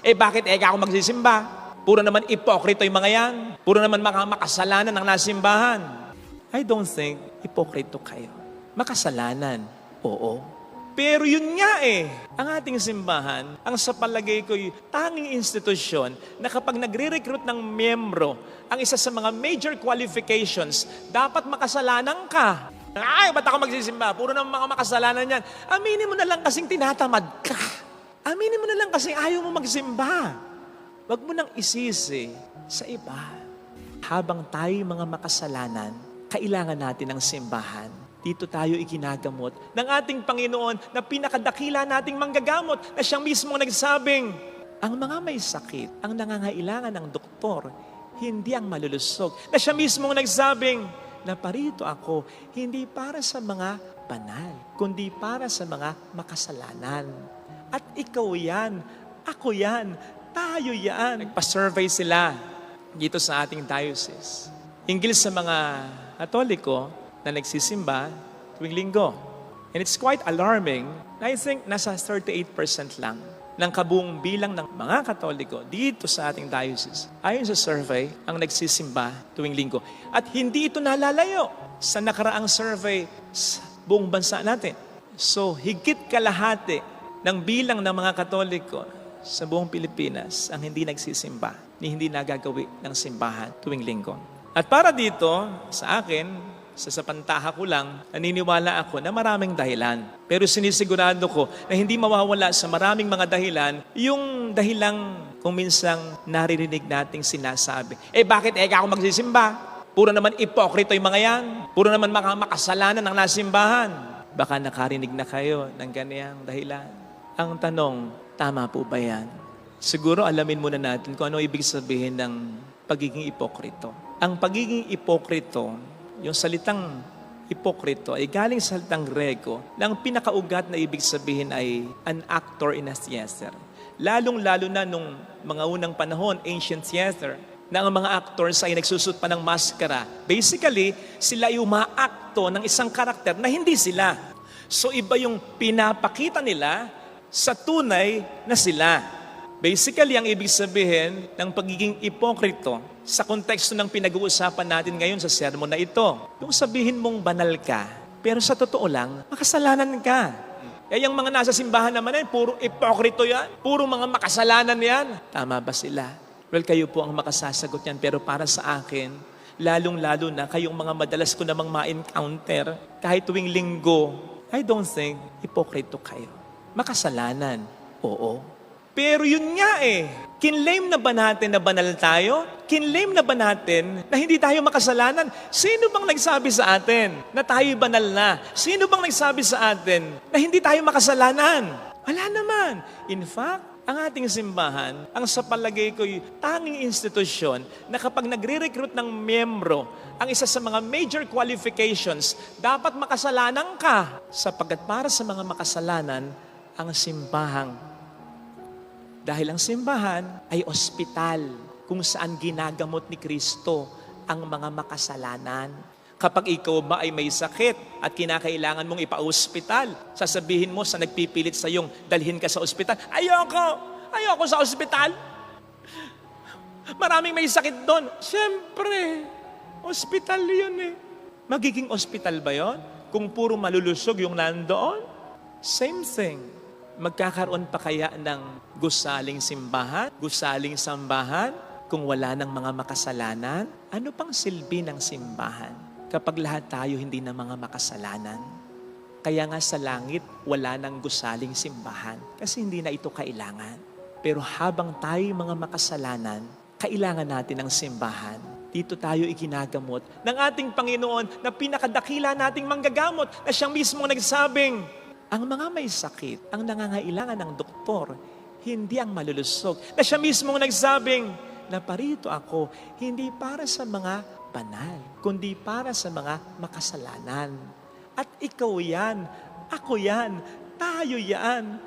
Eh bakit eka ako magsisimba? Puro naman ipokrito yung mga yan. Puro naman mga makasalanan ng nasimbahan. I don't think ipokrito kayo. Makasalanan, oo. Pero yun nga eh, ang ating simbahan, ang sa palagay ko'y tanging institusyon na kapag nagre-recruit ng miyembro, ang isa sa mga major qualifications, dapat makasalanan ka. Ay, ba't ako magsisimba? Puro naman mga makasalanan yan. Aminin mo na lang kasing tinatamad ka. Aminin mo na lang kasing ayaw mo magsimba. Huwag mo nang isisi sa iba. Habang tayo mga makasalanan, kailangan natin ng simbahan. Dito tayo ikinagamot ng ating Panginoon na pinakadakila nating manggagamot na siyang mismo nagsabing, ang mga may sakit, ang nangangailangan ng doktor, hindi ang malulusog. Na siya mismo nagsabing, na parito ako, hindi para sa mga banal, kundi para sa mga makasalanan. At ikaw yan, ako yan, tayo yan. Nagpa-survey sila dito sa ating diocese. Hinggil sa mga katoliko na nagsisimba tuwing linggo. And it's quite alarming I think nasa 38% lang ng kabuong bilang ng mga katoliko dito sa ating diocese. Ayon sa survey, ang nagsisimba tuwing linggo. At hindi ito nalalayo sa nakaraang survey sa buong bansa natin. So, higit kalahati ng bilang ng mga katoliko sa buong Pilipinas ang hindi nagsisimba, ni hindi nagagawi ng simbahan tuwing linggo. At para dito, sa akin, sa sapantaha ko lang, naniniwala ako na maraming dahilan. Pero sinisigurado ko na hindi mawawala sa maraming mga dahilan yung dahilang kung minsang naririnig nating sinasabi. Eh bakit eka ako magsisimba? Puro naman ipokrito yung mga yan. Puro naman makasalanan ng nasimbahan. Baka nakarinig na kayo ng ganiyang dahilan. Ang tanong, tama po ba yan? Siguro alamin muna natin kung ano ibig sabihin ng pagiging ipokrito. Ang pagiging ipokrito, yung salitang ipokrito ay galing sa salitang Grego na ang pinakaugat na ibig sabihin ay an actor in a theater. Lalong-lalo na nung mga unang panahon, ancient theater, na ang mga actors ay nagsusot pa ng maskara. Basically, sila ay umaakto ng isang karakter na hindi sila. So iba yung pinapakita nila sa tunay na sila. Basically, ang ibig sabihin ng pagiging ipokrito sa konteksto ng pinag-uusapan natin ngayon sa sermon na ito. Yung sabihin mong banal ka, pero sa totoo lang, makasalanan ka. Eh, yung mga nasa simbahan naman ay puro ipokrito yan. Puro mga makasalanan yan. Tama ba sila? Well, kayo po ang makasasagot yan. Pero para sa akin, lalong-lalo na kayong mga madalas ko namang ma-encounter, kahit tuwing linggo, I don't think ipokrito kayo. Makasalanan, oo. Pero yun nga eh, kinlaim na ba natin na banal tayo? Kinlaim na ba natin na hindi tayo makasalanan? Sino bang nagsabi sa atin na tayo banal na? Sino bang nagsabi sa atin na hindi tayo makasalanan? Wala naman. In fact, ang ating simbahan, ang sa palagay ko'y tanging institusyon na kapag nagre-recruit ng miyembro, ang isa sa mga major qualifications, dapat makasalanan ka. Sapagkat para sa mga makasalanan, ang simbahang dahil ang simbahan ay ospital kung saan ginagamot ni Kristo ang mga makasalanan. Kapag ikaw ba ay may sakit at kinakailangan mong ipa-ospital, sasabihin mo sa nagpipilit sa iyong dalhin ka sa ospital, ayoko, ayoko sa ospital. Maraming may sakit doon. Siyempre, ospital yun eh. Magiging ospital ba yon? Kung puro malulusog yung nandoon? Same thing. Magkakaroon pa kaya ng gusaling simbahan, gusaling sambahan, kung wala ng mga makasalanan? Ano pang silbi ng simbahan kapag lahat tayo hindi na mga makasalanan? Kaya nga sa langit, wala ng gusaling simbahan kasi hindi na ito kailangan. Pero habang tayo mga makasalanan, kailangan natin ng simbahan. Dito tayo ikinagamot ng ating Panginoon na pinakadakila nating manggagamot na siyang mismo nagsabing, ang mga may sakit, ang nangangailangan ng doktor, hindi ang malulusog. Na siya mismo nagsabing, na parito ako, hindi para sa mga banal, kundi para sa mga makasalanan. At ikaw yan, ako yan, tayo yan,